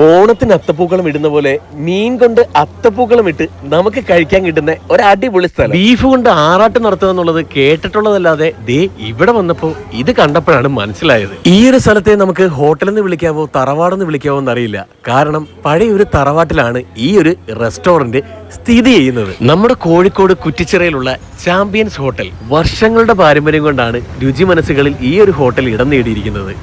ഓണത്തിന് അത്തപ്പൂക്കളം ഇടുന്ന പോലെ മീൻ കൊണ്ട് അത്തപ്പൂക്കളം ഇട്ട് നമുക്ക് കഴിക്കാൻ കിട്ടുന്ന ഒരു അടിപൊളി സ്ഥലം. ബീഫ് കൊണ്ട് ആറാട്ട് നടത്തുക എന്നുള്ളത് കേട്ടിട്ടുള്ളതല്ലാതെ ദേ ഇവിടെ വന്നപ്പോ ഇത് കണ്ടപ്പോഴാണ് മനസ്സിലായത്. ഈ ഒരു സ്ഥലത്തെ നമുക്ക് ഹോട്ടലിൽ നിന്ന് വിളിക്കാവോ തറവാടെന്ന് വിളിക്കാവോ എന്നറിയില്ല. കാരണം പഴയ ഒരു തറവാട്ടിലാണ് ഈ ഒരു റെസ്റ്റോറന്റ് സ്ഥിതി ചെയ്യുന്നത്. നമ്മുടെ കോഴിക്കോട് കുറ്റിച്ചിറയിലുള്ള ചാമ്പ്യൻസ് ഹോട്ടൽ വർഷങ്ങളുടെ പാരമ്പര്യം കൊണ്ടാണ് രുചി മനസ്സുകളിൽ ഈ ഒരു ഹോട്ടൽ ഇടം നേടിയിരിക്കുന്നത്.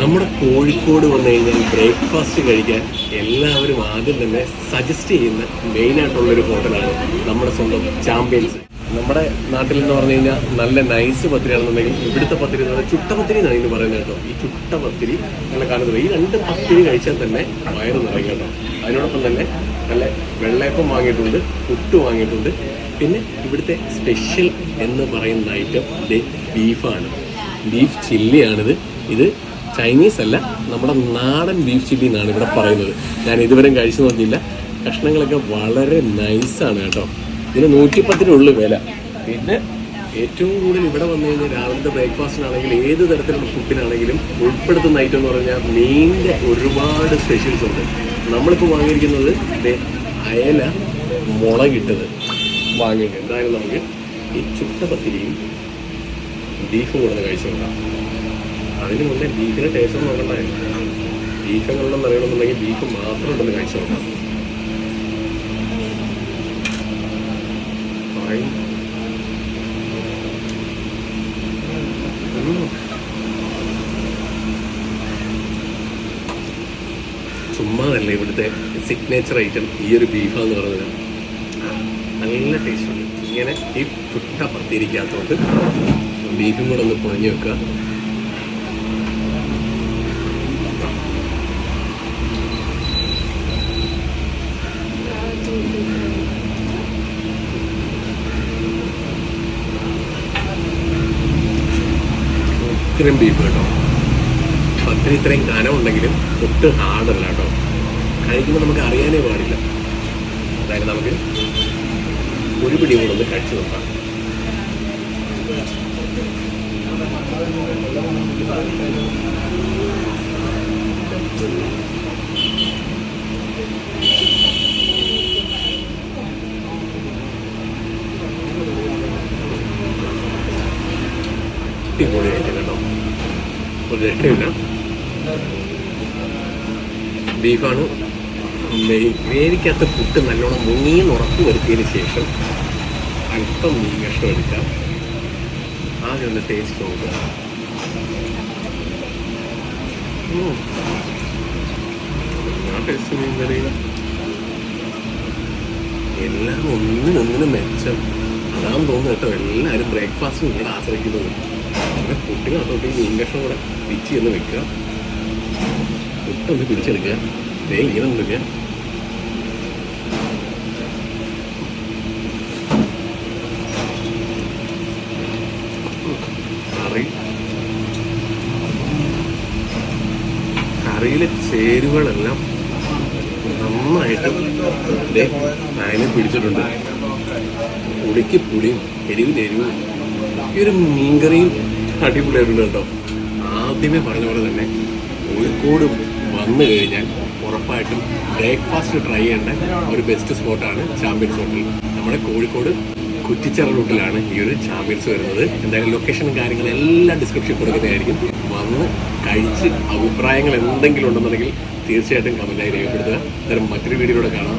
നമ്മുടെ കോഴിക്കോട് വന്നു കഴിഞ്ഞാൽ ബ്രേക്ക്ഫാസ്റ്റ് കഴിക്കാൻ എല്ലാവരും ആദ്യം തന്നെ സജസ്റ്റ് ചെയ്യുന്ന ഒരു ഹോട്ടലാണ് നമ്മുടെ സ്വന്തം ചാമ്പ്യൻസ് നമ്മുടെ നാട്ടിൽ എന്ന് പറഞ്ഞു കഴിഞ്ഞാൽ നല്ല നൈസ് പത്തിരിയാണെന്നുണ്ടെങ്കിൽ ഇവിടുത്തെ പത്തിരി എന്ന് പറഞ്ഞാൽ ചുട്ടപത്തിരി എന്നാണ് ഇതിന് പറയുന്നത് കേട്ടോ. ഈ ചുട്ട പത്തിരി നല്ല കാണുന്നത് ഈ രണ്ട് പത്തിരി കഴിച്ചാൽ തന്നെ വയറ് നിറയും കേട്ടോ. അതിനോടൊപ്പം തന്നെ നല്ല വെള്ളയപ്പം വാങ്ങിയിട്ടുണ്ട് പുട്ട് വാങ്ങിയിട്ടുണ്ട്. പിന്നെ ഇവിടുത്തെ സ്പെഷ്യൽ എന്ന് പറയുന്ന ഐറ്റം ബീഫാണ് ബീഫ് ചില്ലിയാണിത് ഇത് ചൈനീസ് അല്ല നമ്മുടെ നാടൻ ബീഫ് ചില്ലി എന്നാണ് ഇവിടെ പറയുന്നത്. ഞാൻ ഇതുവരെയും കഴിച്ചു നോക്കിയില്ല. കഷ്ണങ്ങളൊക്കെ വളരെ നൈസാണ് കേട്ടോ. ഇതിന് നൂറ്റിപ്പത്തിനുള്ളു വില. പിന്നെ ഏറ്റവും കൂടുതൽ ഇവിടെ വന്നു കഴിഞ്ഞാൽ രാവിലത്തെ ബ്രേക്ക്ഫാസ്റ്റിനാണെങ്കിൽ ഏത് തരത്തിലുള്ള ഫുഡിനാണെങ്കിലും ഉൾപ്പെടുത്തുന്ന ഐറ്റം എന്ന് പറഞ്ഞാൽ മീനിന്റെ ഒരുപാട് സ്പെഷ്യൽസ് ഉണ്ട്. നമ്മളിപ്പോൾ വാങ്ങിയിരിക്കുന്നത് അയല മുളകിട്ടത് വാങ്ങിയിട്ടുണ്ട് എന്തായാലും നമുക്ക് ഈ ചുട്ട പത്തിരിയും ബീഫും കൂടെ കഴിച്ചു നോക്കാം. അതിന് മുന്നേ ബീഫിന് ടേസ്റ്റ് നോക്കണ്ടായിരുന്നു ബീഫ് എങ്ങനെയുണ്ടെന്ന് അറിയണമെന്നുണ്ടെങ്കിൽ ബീഫ് മാത്രം ഉണ്ടെന്ന് കഴിച്ചു നോക്കാം. ചുമ്മാതല്ല ഇവിടുത്തെ സിഗ്നേച്ചർ ഐറ്റം ഈ ഒരു ബീഫാന്ന് പറയുന്നത് നല്ല ടേസ്റ്റ് ഉണ്ട്. ഇങ്ങനെ ഈ ചുട്ട പത്തിരിക്കാത്തതുകൊണ്ട് ബീഫും കൂടെ ഒന്ന് പൊഴിഞ്ഞു വെക്കുക. ഇത്രയും ബീഫ് കേട്ടോ. പത്തിന് ഇത്രയും കനമുണ്ടെങ്കിലും ഒട്ടും ഹാർഡല്ല കേട്ടോ. കഴിക്കുമ്പോൾ നമുക്ക് അറിയാനേ പാടില്ല. അതായത് നമുക്ക് ഒരു പിടി കൂടെ ഒന്ന് കഴിച്ചു നോക്കാം. അടിപൊളിയായിട്ട് കേട്ടോ. ഒരു രക്ഷയില്ല ബീഫാണ്. ഗ്രേവിക്കകത്ത് പുട്ട് നല്ലോണം മുങ്ങിയെന്ന് ഉറപ്പ് വരുത്തിയതിന് ശേഷം അല്പം മീൻ കഷ്ണം എടുക്കാം. ആദ്യം ഒന്ന് ടേസ്റ്റ് നോക്കുക എല്ലാം ഒന്നിനൊന്നിനും മെച്ചം. അതാണെന്ന് തോന്നുന്നു കേട്ടോ. എല്ലാവരും ബ്രേക്ക്ഫാസ്റ്റും ഇവിടെ ആശ്രയിക്കുന്നത്. അങ്ങനെ പുട്ടിനകത്തോട്ട് ഈ മീൻ കഷ്ണം കൂടെ പിച്ച് ചെന്ന് വെക്കുക. പുട്ടൊന്ന് പിടിച്ചെടുക്കുക. ദേ ഇങ്ങനെ കൊടുക്കുക കറി. കറിയിലെ ചേരുവകളെല്ലാം നന്നായിട്ട് അതിനെ പിടിച്ചിട്ടുണ്ട്. പുളിക്ക് പുളിയും എരിവിന് എരിവും ഈ ഒരു മീൻകറിയും അടിപൊളിയായിട്ടുണ്ട് കേട്ടോ. ആദ്യമേ പറഞ്ഞ പോലെ തന്നെ കോഴിക്കോട് വന്നു കഴിഞ്ഞാൽ ഉറപ്പായിട്ടും ബ്രേക്ക്ഫാസ്റ്റ് ട്രൈ ചെയ്യേണ്ട ഒരു ബെസ്റ്റ് സ്പോട്ടാണ് ചാമ്പ്യൻസ് ഹോട്ടൽ നമ്മുടെ കോഴിക്കോട് കുറ്റിച്ചറ റൂട്ടിലാണ് ഈ ഒരു ചാമ്പ്യൻസ് വരുന്നത്. എന്തായാലും ലൊക്കേഷനും കാര്യങ്ങളും എല്ലാം ഡിസ്ക്രിപ്ഷൻ കൊടുക്കുന്നതായിരിക്കും. വന്ന് കഴിച്ച് അഭിപ്രായങ്ങൾ എന്തെങ്കിലും ഉണ്ടെന്നുണ്ടെങ്കിൽ തീർച്ചയായിട്ടും കമന്റായി രേഖപ്പെടുത്തുക. അത്തരം മറ്റൊരു വീഡിയോയിലൂടെ കാണാം.